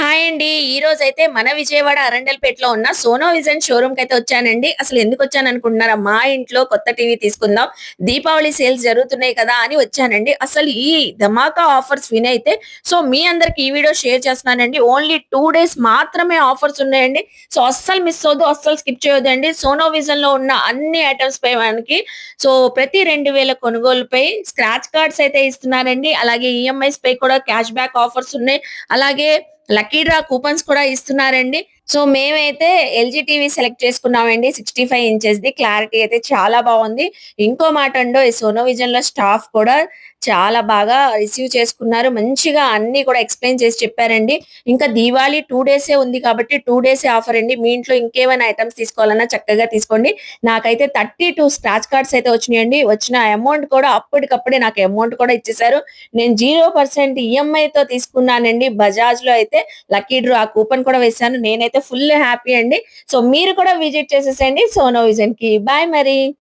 Hi అండి. ఈ రోజు అయితే మన విజయవాడ అరండల్పేటలో ఉన్న సోనో విజన్ షోరూమ్కి అయితే వచ్చానండి. అసలు ఎందుకు వచ్చాను అనుకుంటున్నారా? మా ఇంట్లో కొత్త టీవీ తీసుకుందాం. దీపావళి సేల్స్ జరుగుతున్నాయి కదా అని వచ్చానండి. అసలు ఈ ధమాకా ఆఫర్స్ విన్ అయితే సో మీ అందరికి ఈ వీడియో షేర్ చేస్తున్నానండి. ఓన్లీ టూ డేస్ మాత్రమే ఆఫర్స్ ఉన్నాయండి. సో అస్సలు మిస్ అవ్వద్దు అస్సలు స్కిప్ చేయొద్దండి. సోనో విజన్లో ఉన్న అన్ని ఐటమ్స్ పై మనకి సో ప్రతి రెండు వేల కొనుగోలుపై స్క్రాచ్ కార్డ్స్ అయితే ఇస్తున్నారండి. అలాగే ఈఎంఐస్ పై కూడా క్యాష్ బ్యాక్ ఆఫర్స్ ఉన్నాయి. అలాగే లక్కీ డ్రా కూపన్స్ కూడా ఇస్తున్నారండి. సో మేమైతే ఎల్జీ టీవీ సెలెక్ట్ చేసుకున్నామండి sixty five inches the. Clarity అయితే చాలా బాగుంది. ఇంకో మాట అండో ఈ సోనో విజన్లో స్టాఫ్ కూడా చాలా బాగా రిసీవ్ చేసుకున్నారు. మంచిగా అన్ని కూడా ఎక్స్ప్లెయిన్ చేసి చెప్పారండి. ఇంకా దీవాళీ టూ డేసే ఉంది కాబట్టి టూ డేసే ఆఫర్ అండి. మీ ఇంట్లో ఇంకేమైనా ఐటమ్స్ తీసుకోవాలన్నా చక్కగా తీసుకోండి. నాకైతే థర్టీ టూ స్క్రాచ్ కార్డ్స్ అయితే వచ్చినాయండి. వచ్చిన అమౌంట్ కూడా అప్పటికప్పుడే నాకు అమౌంట్ కూడా ఇచ్చేసారు నేను జీరో పర్సెంట్ ఈఎంఐ తో తీసుకున్నానండి. బజాజ్లో అయితే లక్కీ డ్రా ఆ కూపన్ కూడా వేశాను. నేనైతే ఫుల్ హ్యాపీ అండి. సో మీరు కూడా విజిట్ చేసేసండి సోనో విజన్కి. బాయ్ మరి